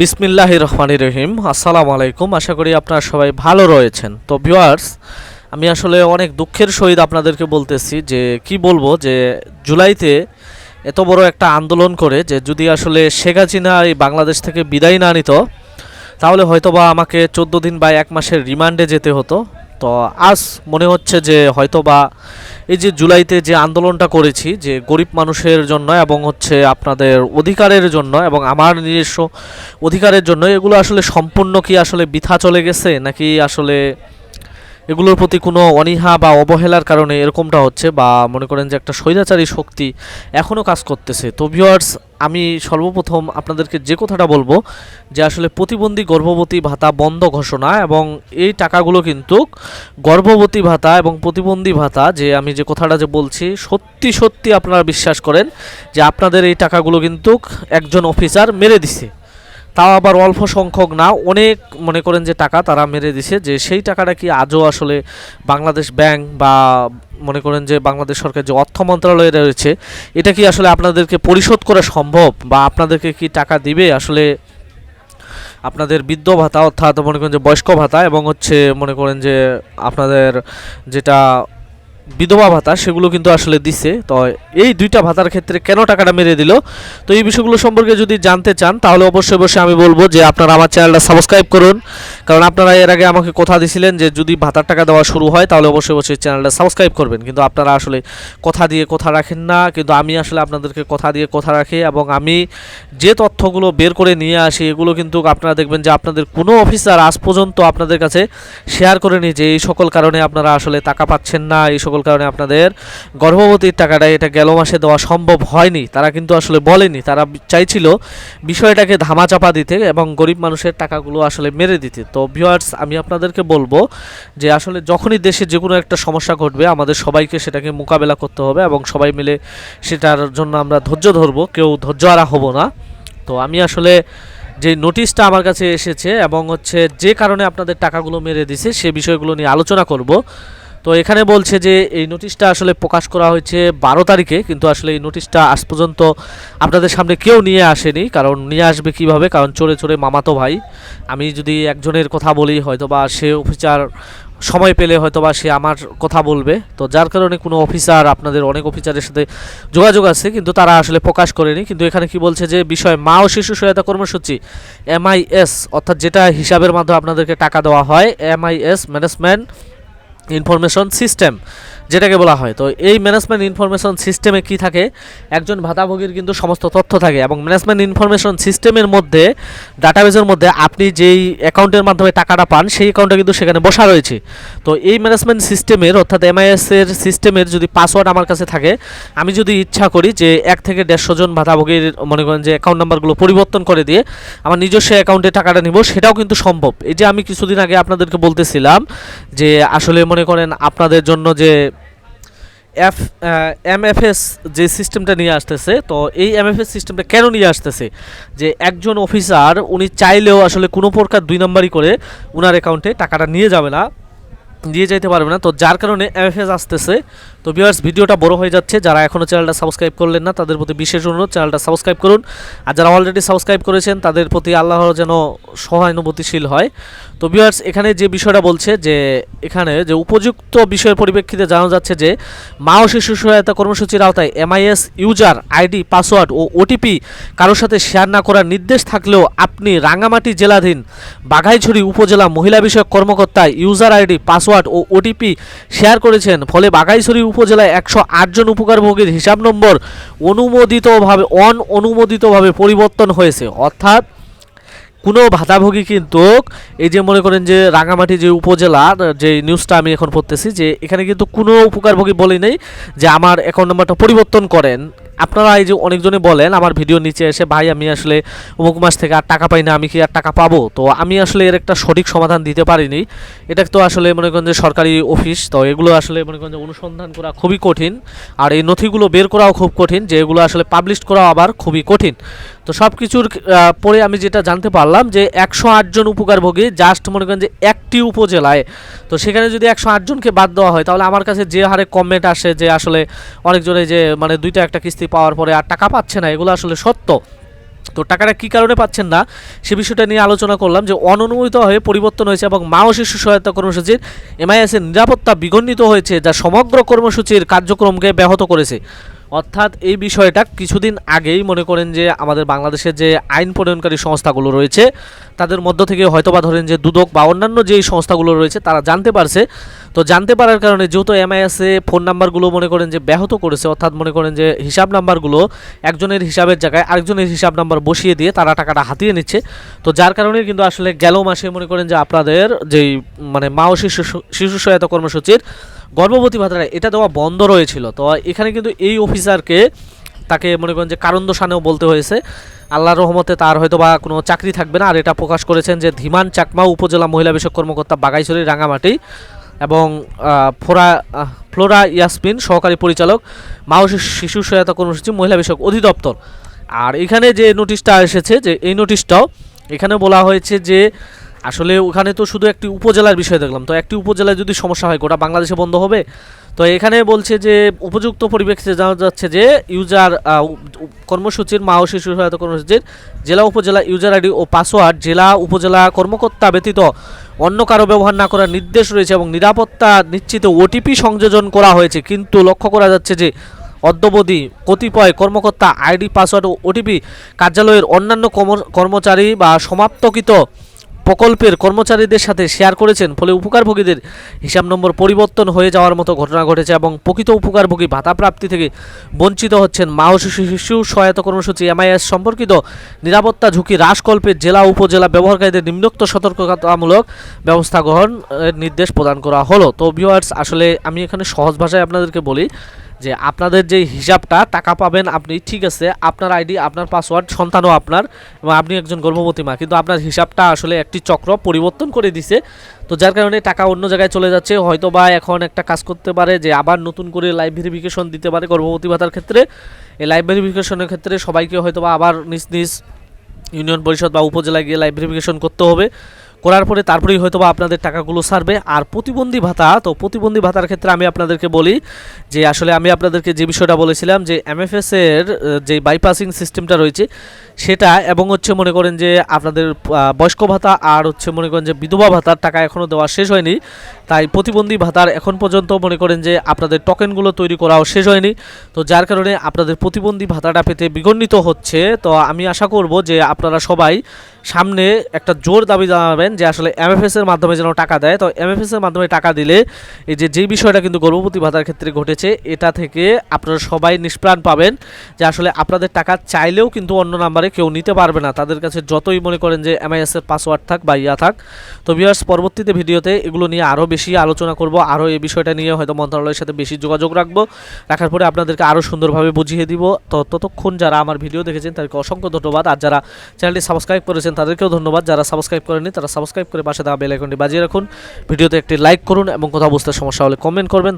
বিসমিল্লাহ রহমানি রহিম। আসসালামু আলাইকুম। আশা করি আপনারা সবাই ভালো রয়েছেন। তো ভিউয়ার্স, আমি আসলে অনেক দুঃখের সহিত আপনাদেরকে বলতেছি যে, কি বলব যে, জুলাইতে এত বড় একটা আন্দোলন করে যে, যদি আসলে শেখ হাসিনা এই বাংলাদেশ থেকে বিদায় না নিত, তাহলে হয়তোবা আমাকে চোদ্দ দিন বা এক মাসের রিমান্ডে যেতে হতো। তো আজ মনে হচ্ছে যে হয়তোবা এই যে জুলাইতে যে আন্দোলনটা করেছি, যে গরিব মানুষের জন্য এবং হচ্ছে আপনাদের অধিকারের জন্য এবং আমার নিজস্ব অধিকারের জন্য, এগুলো আসলে সম্পূর্ণ কি আসলে বৃথা চলে গেছে নাকি আসলে এগুলোর প্রতি কোনো অনীহা বা অবহেলার কারণে এরকমটা হচ্ছে বা মনে করেন যে একটা স্বৈরাচারী শক্তি এখনও কাজ করতেছে। তো ভিওয়ার্স আমি সর্বপ্রথম আপনাদেরকে যে কথাটা বলব যে আসলে প্রতিবন্ধী গর্ভবতী ভাতা বন্ধ ঘোষণা এবং এই টাকাগুলো কিন্তু গর্ভবতী ভাতা এবং প্রতিবন্ধী ভাতা যে আমি যে কথাটা যে বলছি, সত্যি সত্যি আপনারা বিশ্বাস করেন যে আপনাদের এই টাকাগুলো কিন্তু একজন অফিসার মেরে দিছে। তাও আবার অল্প সংখ্যক না, অনেক মনে করেন যে টাকা তারা মেরে দিছে, যে সেই টাকাটা কি আজও আসলে বাংলাদেশ ব্যাংক বা মনে করেন যে বাংলাদেশ সরকার যে অর্থ মন্ত্রণালয়ে রয়েছে, এটা কি আসলে আপনাদেরকে পরিশোধ করা সম্ভব বা আপনাদেরকে কি টাকা দিবে? আসলে আপনাদের বৃদ্ধ ভাতা অর্থাৎ মনে করেন যে বয়স্ক ভাতা এবং হচ্ছে মনে করেন যে আপনাদের যেটা বিধবা ভাতা, সেগুলো কিন্তু আসলে দিছে। তো এই দুইটা ভাতার ক্ষেত্রে কেন টাকাটা মেরে দিল? তো এই বিষয়গুলো সম্পর্কে যদি জানতে চান, তাহলে অবশ্যই অবশ্যই আমি বলব যে আপনারা আমার চ্যানেলটা সাবস্ক্রাইব করুন। কারণ আপনারা এর আগে আমাকে কথা দিছিলেন যে যদি ভাতার টাকা দেওয়া শুরু হয়, তাহলে অবশ্যই অবশ্যই চ্যানেলটা সাবস্ক্রাইব করবেন। কিন্তু আপনারা আসলে কথা দিয়ে কথা রাখেন না। কিন্তু আমি আসলে আপনাদেরকে কথা দিয়ে কথা রাখি এবং আমি যে তথ্যগুলো বের করে নিয়ে আসি, এগুলো কিন্তু আপনারা দেখবেন যে আপনাদের কোনো অফিসার আজ পর্যন্ত আপনাদের কাছে শেয়ার করেনি যে এই সকল কারণে আপনারা আসলে টাকা পাচ্ছেন না, এই সকল কারণে আপনাদের গর্ভবতীর টাকাটা এটা গেল মাসে দেওয়া সম্ভব হয়নি। তারা কিন্তু আসলে বলেনি, তারা চাইছিল বিষয়টাকে ধামাচাপা দিতে এবং গরিব মানুষের টাকাগুলো আসলে মেরে দিতে। তো ভিওয়ার্স আমি আপনাদেরকে বলব যে আসলে যখনই দেশে যে কোনো একটা সমস্যা ঘটবে, আমাদের সবাইকে সেটাকে মোকাবেলা করতে হবে এবং সবাই মিলে সেটার জন্য আমরা ধৈর্য ধরবো, কেউ ধৈর্য হারা হব না। তো আমি আসলে যে নোটিশটা আমার কাছে এসেছে এবং হচ্ছে যে কারণে আপনাদের টাকাগুলো মেরে দিছে, সে বিষয়গুলো নিয়ে আলোচনা করব। তো এখানে বলছে যে এই নোটিশটা আসলে প্রকাশ করা হয়েছে বারো তারিখে, কিন্তু আসলে এই নোটিশটা আজ পর্যন্ত আপনাদের সামনে কেউ নিয়ে আসেনি, কারণ নিয়ে আসবে কীভাবে? কারণ চোরে চোরে মামাতো ভাই। আমি যদি একজনের কথা বলি হয়তো বা সে অফিসার সময় পেলে হয়তো বা সে আমার কথা বলবে। তো যার কারণে কোনো অফিসার, আপনাদের অনেক অফিসারের সাথে যোগাযোগ আছে, কিন্তু তারা আসলে প্রকাশ করেনি। কিন্তু এখানে কি বলছে যে বিষয়, মা ও শিশু সহায়তা কর্মসূচি, এমআইএস, অর্থাৎ যেটা হিসাবের মাধ্যমে আপনাদেরকে টাকা দেওয়া হয়, এমআইএস, ম্যানেজমেন্ট ইনফরমেশন সিস্টেম। যেটাকে বলা হয়। তো এই ম্যানেজমেন্ট ইনফরমেশন সিস্টেমে কি থাকে? একজন ভাতাভোগীর কিন্তু সমস্ত তথ্য থাকে এবং ম্যানেজমেন্ট ইনফরমেশন সিস্টেমের মধ্যে ডাটাবেজের মধ্যে আপনি যেই অ্যাকাউন্টের মাধ্যমে টাকাটা পান, সেই অ্যাকাউন্টটা কিন্তু সেখানে বসা রয়েছে। তো এই ম্যানেজমেন্ট সিস্টেমের অর্থাৎ এমআইএস এর সিস্টেমের যদি পাসওয়ার্ড আমার কাছে থাকে, আমি যদি ইচ্ছা করি যে এক থেকে দেড়শো জন ভাতাভোগীর, মনে করেন যে অ্যাকাউন্ট নাম্বারগুলো পরিবর্তন করে দিয়ে আমার নিজস্ব অ্যাকাউন্টে টাকাটা নিব, সেটাও কিন্তু সম্ভব। এই যে আমি কিছুদিন আগে আপনাদেরকে বলতেছিলাম যে আসলে মনে করেন আপনাদের জন্য যে এফ এমএফএস যে সিস্টেমটা নিয়ে আসতেছে, তো এই এমএফএস সিস্টেমটা কেন নিয়ে আসতেছে? যে একজন অফিসার উনি চাইলেও আসলে কোনো প্রকার দুই নম্বরই করে ওনার অ্যাকাউন্টে টাকাটা নিয়ে যাবে না, নিয়ে যেতে পারবে না। তো যার কারণে এমএফএস আসতেছে তো ভিউয়ার্স ভিডিওটা বড় হয়ে যাচ্ছে। যারা এখনও চ্যানেলটা সাবস্ক্রাইব করলেন না, তাদের প্রতি বিশেষ অনুরোধ চ্যানেলটা সাবস্ক্রাইব করুন। আর যারা অলরেডি সাবস্ক্রাইব করেছেন, তাদের প্রতি আল্লাহ যেন সহানুভূতিশীল হয়। তো ভিউয়ার্স এখানে যে বিষয়টা বলছে যে, এখানে যে উপযুক্ত বিষয়ের পরিপ্রেক্ষিতে জানা যাচ্ছে যে, মা ও শিশু সহায়তা কর্মসূচির আওতায় এমআইএস ইউজার আইডি পাসওয়ার্ড ও ওটিপি কারোর সাথে শেয়ার না করার নির্দেশ থাকলেও আপনি রাঙামাটি জেলাধীন বাঘাইছড়ি উপজেলা মহিলা বিষয়ক কর্মকর্তা ইউজার আইডি পাসওয়ার্ড ও ওটিপি শেয়ার করেছেন। ফলে বাঘাইছড়ি উপজেলায় একশো জন উপকারভোগীর হিসাব নম্বর অনুমোদিতভাবে অন অনুমোদিতভাবে পরিবর্তন হয়েছে। অর্থাৎ কোনো ভাতাভোগী কিন্তু এই যে মনে করেন যে রাঙামাটি যে উপজেলার যে নিউজটা আমি এখন পড়তেছি যে এখানে কিন্তু কোনো উপকারভোগী বলি নেই যে আমার অ্যাকাউন্ট নাম্বারটা পরিবর্তন করেন। আপনারা এই যে অনেকজনে বলেন, আমার ভিডিও নিচে এসে, ভাই, আমি আসলে অমুক মাস থেকে আর টাকা পাই না, আমি কি আর টাকা পাবো? তো আমি আসলে এর একটা সঠিক সমাধান দিতে পারিনি। এটা তো আসলে মনে করেন যে সরকারি অফিস, তো এগুলো আসলে মনে করেন যে অনুসন্ধান করা খুবই কঠিন। আর এই নথিগুলো বের করাও খুব কঠিন যে এগুলো আসলে পাবলিশ করাও আবার খুবই কঠিন। তো সব কিছুর পরে আমি যেটা জানতে পারলাম যে একশো আটজন উপকারভোগী জাস্ট মনে করেন যে একটি উপজেলায়। তো সেখানে যদি একশো আটজনকে বাদ দেওয়া হয়, তাহলে আমার কাছে যে হারে কমেন্ট আসে যে আসলে অনেকজনে যে মানে দুইটা একটা কিস্তি পাওয়ার পরে আর টাকা পাচ্ছে না, এগুলো আসলে সত্য। তো টাকাটা কী কারণে পাচ্ছেন না, সে বিষয়টা নিয়ে আলোচনা করলাম যে অননুমোদিত হয়ে পরিবর্তন হয়েছে এবং মা ও শিশু সহায়তা কর্মসূচির এমআইএসের নিরাপত্তা বিঘ্নিত হয়েছে যা সমগ্র কর্মসূচির কার্যক্রমকে ব্যাহত করেছে। অর্থাৎ এই বিষয়টা কিছুদিন আগেই মনে করেন যে আমাদের বাংলাদেশের যে আইন প্রণয়নকারী সংস্থাগুলো রয়েছে, তাদের মধ্য থেকে হয়তোবা ধরেন যে দুদক বা অন্যান্য যেই সংস্থাগুলো রয়েছে, তারা জানতে পারছে। তো জানতে পারার কারণে যেহেতু এমআইএসে ফোন নাম্বারগুলো মনে করেন যে ব্যাহত করেছে, অর্থাৎ মনে করেন যে হিসাব নাম্বারগুলো একজনের হিসাবের জায়গায় আরেকজনের হিসাব নাম্বার বসিয়ে দিয়ে তারা টাকাটা হাতিয়ে নিচ্ছে। তো যার কারণে কিন্তু আসলে গেল মাসে মনে করেন যে আপনাদের যেই মানে মা ও শিশু শিশু সহায়তা কর্মসূচির গর্ভবতী ভাতাটা এটা দেওয়া বন্ধ রয়েছিল। তো এখানে কিন্তু এই অফিসারকে তাকে মনে করেন যে কারণ দোষানেও বলতে হয়েছে। আল্লাহর রহমতে তার হয়তো বা কোনো চাকরি থাকবে না। আর এটা প্রকাশ করেছেন যে ধীমান চাকমা, উপজেলা মহিলা বিষয়ক কর্মকর্তা বাগাইছড়ি, রাঙামাটি। এবং ফোরা ফ্লোরা ইয়াসমিন সহকারী পরিচালক মা ও শিশু সহায়তা কর্মসূচি, মহিলা বিষয়ক অধিদপ্তর। আর এখানে যে নোটিশটা এসেছে যে, এই নোটিশটাও এখানে বলা হয়েছে যে, আসলে ওখানে তো শুধু একটি উপজেলার বিষয় দেখলাম। তো একটি উপজেলায় যদি সমস্যা হয়, গোটা বাংলাদেশে বন্ধ হবে? তো এখানে বলছে যে উপযুক্ত পরিপ্রেক্ষিতে জানা যাচ্ছে যে ইউজার কর্মসূচির মা ও শিশু সহায়তা কর্মসূচির জেলা, উপজেলা ইউজার আইডি ও পাসওয়ার্ড জেলা, উপজেলা কর্মকর্তা ব্যতীত অন্য কারও ব্যবহার না করার নির্দেশ রয়েছে এবং নিরাপত্তা নিশ্চিত ওটিপি সংযোজন করা হয়েছে। কিন্তু লক্ষ্য করা যাচ্ছে যে অদ্যবধি কতিপয় কর্মকর্তা আইডি, পাসওয়ার্ড ও ওটিপি কার্যালয়ের অন্যান্য কর্ম- কর্মচারী বা সমাপ্তকৃত প্রকল্পের কর্মচারীদের সাথে শেয়ার করেছেন, ফলে উপকারভোগীদের হিসাব নম্বর পরিবর্তন হয়ে যাওয়ার মতো ঘটনা ঘটেছে এবং প্রকৃত উপকারভোগী ভাতা প্রাপ্তি থেকে বঞ্চিত হচ্ছেন মা ও শিশু শিশু সহায়তা কর্মসূচি এমআইএস সম্পর্কিত নিরাপত্তা ঝুঁকি হ্রাসকল্পে জেলা উপজেলা ব্যবহারকারীদের নিম্নোক্ত সতর্কতামূলক ব্যবস্থা গ্রহণের নির্দেশ প্রদান করা হলো। তো ভিউয়ার্স আসলে আমি এখানে সহজ ভাষায় আপনাদেরকে বলি যে আপনাদের যে হিসাবটা, টাকা পাবেন আপনি, ঠিক আছে, আপনার আইডি, আপনার পাসওয়ার্ড, সন্তানও আপনার, এবং আপনি একজন গর্ভবতী মা। কিন্তু আপনার হিসাবটা আসলে একটি চক্র পরিবর্তন করে দিছে। তো যার কারণে টাকা অন্য জায়গায় চলে যাচ্ছে হয়তো বা এখন একটা কাজ করতে পারে যে আবার নতুন করে লাইভ ভেরিফিকেশন দিতে পারে গর্ভবতী ভাতার ক্ষেত্রে। এই লাইভ ভেরিফিকেশনের ক্ষেত্রে সবাইকে হয়তো বা আবার নিজ নিজ ইউনিয়ন পরিষদ বা উপজেলায় গিয়ে লাইভ ভেরিফিকেশন করতে হবে। করার পরে তারপরেই হয়তো বা আপনাদের টাকাগুলো সারবে। আর প্রতিবন্ধী ভাতা, তো প্রতিবন্ধী ভাতার ক্ষেত্রে আমি আপনাদেরকে বলি যে আসলে আমি আপনাদেরকে যে বিষয়টা বলেছিলাম যে এমএফএস এর যে বাইপাসিং সিস্টেমটা রয়েছে সেটা এবং হচ্ছে মনে করেন যে আপনাদের বয়স্ক ভাতা আর হচ্ছে মনে করেন যে বিধবা ভাতার টাকা এখনও দেওয়া শেষ হয়নি। তাই প্রতিবন্ধী ভাতার এখন পর্যন্ত মনে করেন যে আপনাদের টোকেনগুলো তৈরি করাও শেষ হয়নি। তো যার কারণে আপনাদের প্রতিবন্ধী ভাতাটা পেতে বিঘ্নিত হচ্ছে। তো আমি আশা করব যে আপনারা সবাই সামনে একটা জোর দাবি জানাবেন যে আসলে এমএফএস এর মাধ্যমে যেন টাকা দেয়। তো এমএফএস এর মাধ্যমে টাকা দিলে এই যে যেই বিষয়টা কিন্তু গর্ভবতী ভাতার ক্ষেত্রে ঘটেছে, এটা থেকে আপনারা সবাই নিষ্প্রাণ পাবেন যে আসলে আপনাদের টাকা চাইলেও কিন্তু অন্য নাম্বারে কেউ নিতে পারবে না। তাদের কাছে যতই মনে করেন যে এমআইএস এর পাসওয়ার্ড থাক বা ইয়া থাক। তো ভিউয়ার্স পরবর্তীতে ভিডিওতে এগুলো নিয়ে আরও বেশি আলোচনা করব, আরও এই বিষয়টা নিয়ে হয়তো মন্ত্রণালয়ের সাথে বেশি যোগাযোগ রাখব। রাখার পরে আপনাদেরকে আরও সুন্দরভাবে বুঝিয়ে দিব। তো ততক্ষণ যারা আমার ভিডিও দেখেছেন, তাদেরকে অসংখ্য ধন্যবাদ। আর যারা চ্যানেলটি সাবস্ক্রাইব করেছেন, তাদেরকেও ধন্যবাদ। যারা সাবস্ক্রাইব করেনি তারা সাবস্ক্রাইব করে পাশে দেওয়া বেল আইকনটি বাজিয়ে রাখুন। ভিডিওতে একটি লাইক করুন এবং কথা বুঝতে সমস্যা হলে কমেন্ট করবেন।